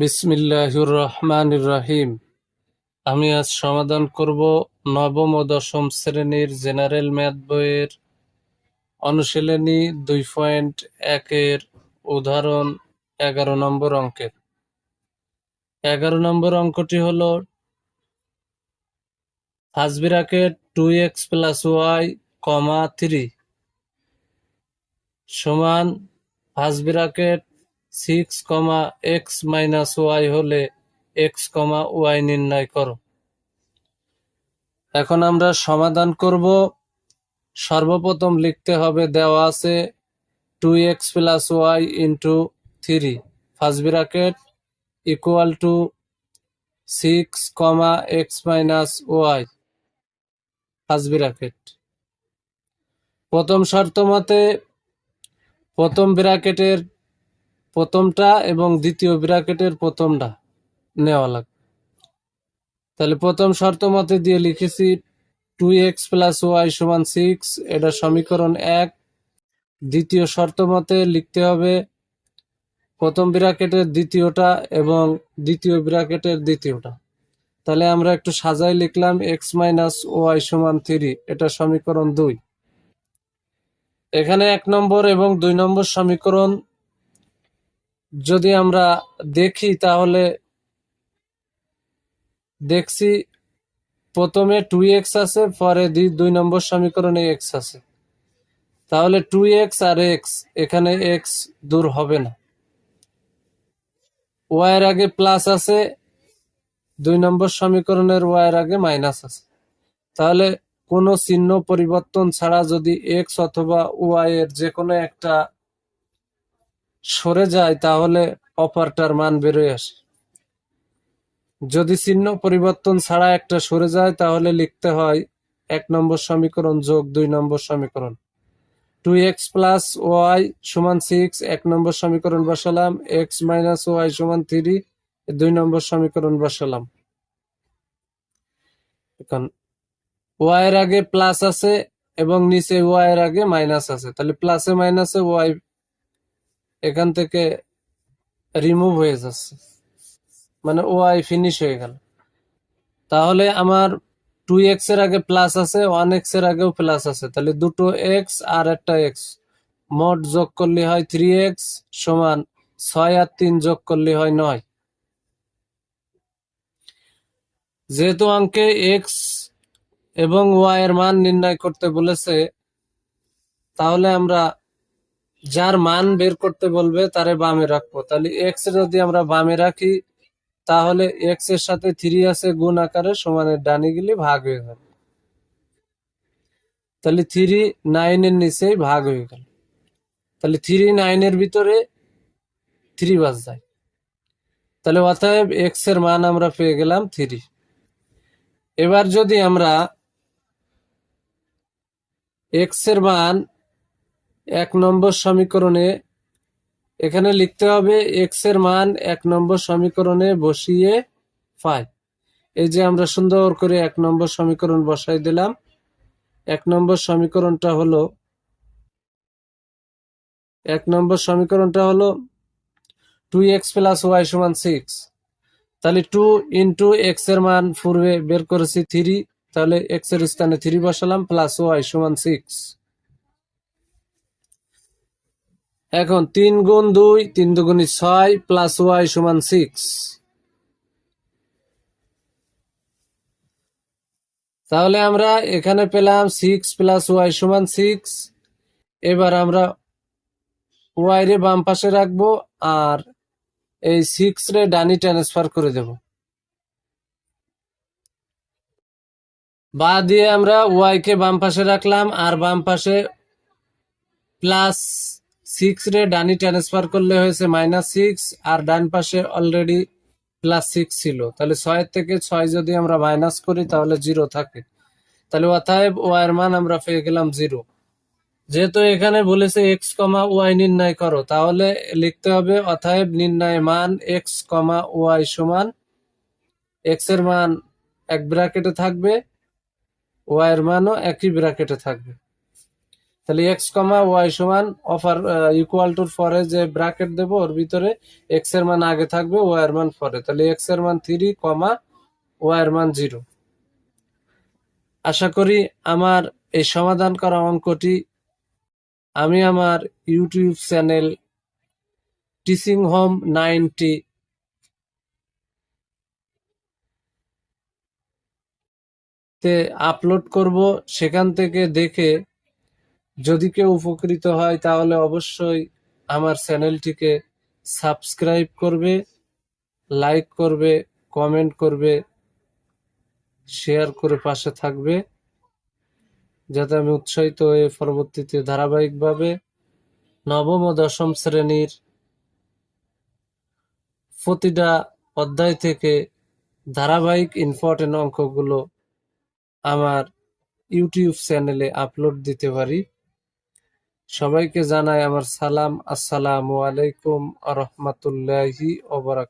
বিসমিল্লাহির রহমানির রহিম আমি আজ সমাধান করব নবম ও দশম শ্রেণির জেনারেল ম্যাথ বইয়ের অনুশীলনী দুই পয়েন্ট একের উদাহরণ এগারো নম্বর অঙ্কের। এগারো নম্বর অঙ্কটি হল bracket two x plus y comma three সমান bracket six comma x minus y হলে এক্স কমা ওয়াই নির্ণয় করো। এখন আমরা সমাধান করব। সর্বপ্রথম লিখতে হবে দেওয়া আছে two x plus y into three first bracket equal to six comma x minus y first bracket প্রথম শর্ত মতে প্রথম ব্র্যাকেটের প্রথমটা এবং দ্বিতীয় ব্র্যাকেটের প্রথমটা নেওয়া লাগবে তাহলে প্রথম শর্ত মতে দিয়ে লিখেছি টু এক্স প্লাস ওয়াই সমান সিক্স এটা সমীকরণ এক। দ্বিতীয় শর্ত মতে লিখতে হবে প্রথম ব্র্যাকেটের দ্বিতীয়টা এবং দ্বিতীয় ব্র্যাকেটের দ্বিতীয়টা। তাহলে আমরা একটু সাজাই লিখলাম এক্স মাইনাস ওয়াই সমান থ্রি এটা সমীকরণ দুই। এখানে এক নম্বর এবং দুই নম্বর সমীকরণ যদি আমরা দেখি তাহলে দেখছি প্রথমে টু এক্স আছে, পরে দুই নম্বর সমীকরণে এক্স আছে। তাহলে টু এক্স আর এক্স এখানে এক্স দূর হবে না। ওয়াইয়ের আগে প্লাস আছে, দুই নম্বর সমীকরণের ওয়াইয়ের আগে মাইনাস আছে। তাহলে কোনো চিহ্ন পরিবর্তন ছাড়া যদি এক্স অথবা ওয়াই এর যে কোনো একটা সরে যায় তাহলে অপারটার মান বেরোয় আসে। যদি চিহ্ন পরিবর্তন ছাড়া একটা সরে যায়, তাহলে লিখতে হয় এক নম্বর সমীকরণ যোগ দুই নম্বর সমীকরণ। টু এক্স প্লাস ওয়াই সমান সিক্স এক নম্বর সমীকরণ বসালাম এক্স মাইনাস ওয়াই সমান থ্রি দুই নম্বর সমীকরণ বসালাম। এখন ওয়াই এর আগে প্লাস আছে এবং নিচে ওয়াই এর আগে মাইনাস আছে। তাহলে প্লাসে মাইনাসে ওয়াই এখান থেকে রিমুভ হয়ে যাচ্ছে। মানে ওয়াই ফিনিশ হয়ে গেল। তাহলে আমার টু এক্সের আগে প্লাস আছে ওয়ান এক্সের আগেও প্লাস আছে। তাহলে দুটো এক্স আর একটা এক্স মোট যোগ করলে হয় থ্রি এক্স সমান ছয় আর তিন যোগ করলে হয় নয়। যেহেতু অঙ্কে এক্স এবং ওয়াই এর মান নির্ণয় করতে বলেছে, তাহলে আমরা যার মান বের করতে বলবে, তারে বামে রাখব। তাহলে এক্স যদি আমরা বামে রাখি, তাহলে এক্সের সাথে থ্রি আছে গুণ আকারে, সমানের ডানে গেলে ভাগ হয়ে যাবে তাহলে থ্রি নাইনের নিচেই ভাগ হয়ে গেল। তাহলে থ্রি নাইনের ভিতরে থ্রি বাজ যায়। তাহলে অতএব এক্সের মান আমরা পেয়ে গেলাম থ্রি এবার যদি আমরা এক্সের মান এক নম্বর সমীকরণে এখানে লিখতে হবে এক্সের মান এক নম্বর সমীকরণে বসিয়ে পাই এই যে আমরা সুন্দর করে এক নম্বর সমীকরণ বসাই দিলাম। এক নম্বর সমীকরণটা হলো এক নম্বর সমীকরণটা হলো টু এক্স প্লাস ওয়াই সমান সিক্স তাহলে টু ইন্টু এক্সের মান পূর্বে বের করেছি থ্রি তাহলে এক্সের স্থানে থ্রি বসালাম প্লাস ওয়াই সমান সিক্স এখন তিন গুণ দুই, তিন দুগুণি ছয় প্লাস ওয়াই সমান সিক্স তাহলে আমরা এখানে পেলাম সিক্স প্লাস ওয়াই সমান সিক্স এবার আমরা ওয়াই রে বাম পাশে রাখব আর এই সিক্স রে ডানি ট্রান্সফার করে দেব। বা দিয়ে আমরা ওয়াই কে বাম পাশে রাখলাম আর বাম পাশে প্লাস সিক্স রে ডানি ট্রান্সফার করলে হয়েছে মাইনাস সিক্স আর ডান পাশে অলরেডি প্লাস সিক্স ছিল। তাহলে ছয়ের থেকে ছয় যদি আমরা মাইনাস করি, তাহলে জিরো থাকে। তাহলে ওয়াই এর মান আমরা পেয়ে গেলাম জিরো যেহেতু এখানে বলেছে এক্স কমা ওয়াই নির্ণয় করো, তাহলে লিখতে হবে অতএব নির্ণয় মান এক্স কমা ওয়াই সমান এক্সের মান এক ব্র্যাকেটে থাকবে ওয়াই এর মানও একই ব্র্যাকেটে থাকবে। তাহলে এক্স কমা ওয়াই সমান অফার ইকুয়াল টুর পরে যে ব্র্যাকেট দেবো, ওর ভিতরে এক্সের মান আগে থাকবে ওয়াই এর মান পরে তাহলে এক্সের মান থ্রি কমা ওয়াই এর মান জিরো আশা করি আমার এই সমাধান করা অঙ্কটি, আমি আমার YouTube channel teaching home ninety তে আপলোড করব, সেখান থেকে দেখে যদি কেউ উপকৃত হয়, তাহলে অবশ্যই আমার চ্যানেলটিকে সাবস্ক্রাইব করবে, লাইক করবে, কমেন্ট করবে, শেয়ার করে পাশে থাকবে, যাতে আমি উৎসাহিত হয়ে পরবর্তীতে ধারাবাহিকভাবে নবম ও দশম শ্রেণির প্রতিটা অধ্যায় থেকে ধারাবাহিক ইম্পর্টেন্ট অঙ্কগুলো আমার ইউটিউব চ্যানেলে আপলোড দিতে পারি। সবাইকে জানাই আমার সালাম আসসালামু আলাইকুম আ রহমতুল্লাহি ওবরাক